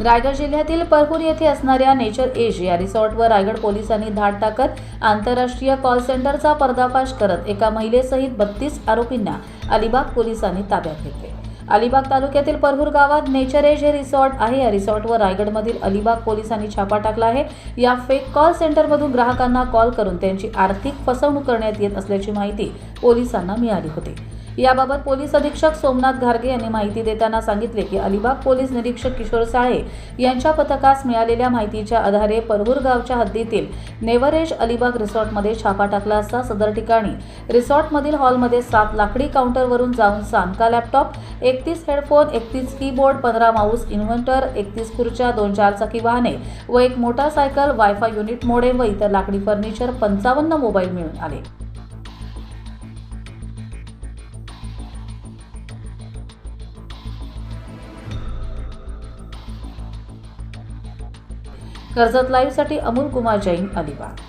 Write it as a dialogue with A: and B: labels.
A: रायगड जिल्ह्यातील परहूर येथे असणाऱ्या नेचर एज या रिसॉर्टवर रायगड पोलिसांनी धाड टाकत आंतरराष्ट्रीय कॉल सेंटरचा पर्दाफाश करत एका महिलेसहित बत्तीस आरोपींना अलिबाग पोलिसांनी ताब्यात घेतले. अलिबाग तालुक्यातील परहूर गावात नेचर एज हे रिसॉर्ट आहे. या रिसॉर्टवर रायगडमधील अलिबाग पोलिसांनी छापा टाकला आहे. या फेक कॉल सेंटरमधून ग्राहकांना कॉल करून त्यांची आर्थिक फसवणूक करण्यात येत असल्याची माहिती पोलिसांना मिळाली होती. याबाबत पोलीस अधीक्षक सोमनाथ घारगे यांनी माहिती देताना सांगितले की अलिबाग पोलीस निरीक्षक किशोर साळे यांच्या पथकास मिळालेल्या माहितीच्या आधारे परहूर गावच्या हद्दीतील नेवरेज अलिबाग रिसॉर्टमध्ये छापा टाकला असता सदर ठिकाणी रिसॉर्टमधील हॉलमध्ये सात लाकडी काउंटरवरून जाऊन सानका लॅपटॉप एकतीस हेडफोन एकतीस कीबोर्ड पंधरा माऊस इन्व्हर्टर एकतीस खुर्च्या दोन चारचाकी वाहने व एक मोटारसायकल वायफाय युनिट मोडेम व इतर लाकडी फर्निचर पंचावन्न मोबाईल मिळून आले. कर्जत लाईव्हसाठी अमोल कुमार जैन अलिबाग.